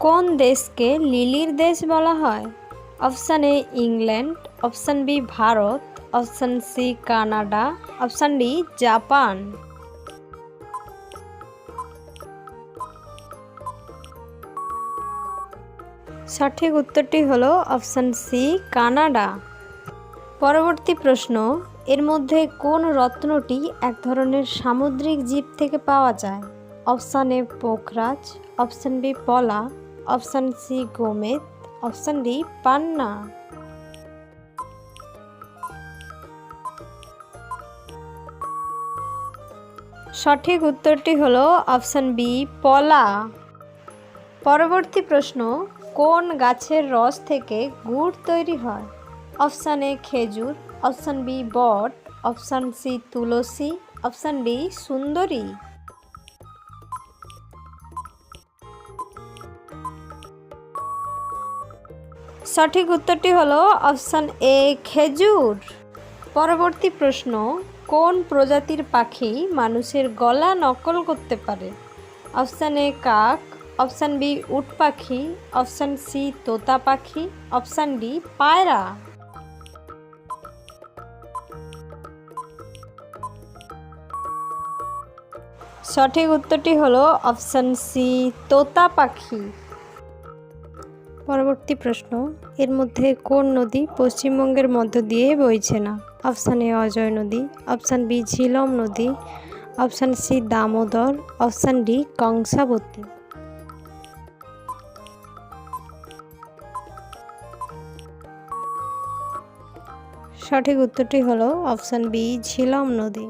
কোন দেশকে লিলির দেশ বলা হয়? Option A, England. Option B, Bharat. Option C, Canada. Option D, Japan. সঠিক উত্তরটি হলো অপশান সি, কানাডা। পরবর্তী প্রশ্ন, এর মধ্যে কোন রত্নটি এক ধরনের সামুদ্রিক জীব থেকে পাওয়া যায়? অপশান এ, পোখরাজ। অপশান বি, পলা। অপশান সি, গোমেদ। অপশান ডি, পান্না। সঠিক উত্তরটি হলো অপশান বি, পলা। পরবর্তী প্রশ্ন, কোন গাছের রস থেকে গুড় তৈরি হয়? অপশান এ, খেজুর। অপশান বি, বট। অপশান সি, তুলসী। অপশান ডি, সুন্দরী। সঠিক উত্তরটি হলো অপশান এ, খেজুর। পরবর্তী প্রশ্ন, কোন প্রজাতির পাখি মানুষের গলা নকল করতে পারে? অপশান এ, কাক। অপশান বি, উট পাখি। অপশান সি, তোতা পাখি। অপশান ডি, পায়রা। সঠিক উত্তরটি হলো অপশান সি, তোতা পাখি। পরবর্তী প্রশ্ন, এর মধ্যে কোন নদী পশ্চিমবঙ্গের মধ্য দিয়ে বইছে না? অপশান এ, অজয় নদী, অপশান বি, ঝিলম নদী, option C, Damodar, option D, Kangsabati. সঠিক উত্তরটি হলো অপশান বি, ঝিলম নদী।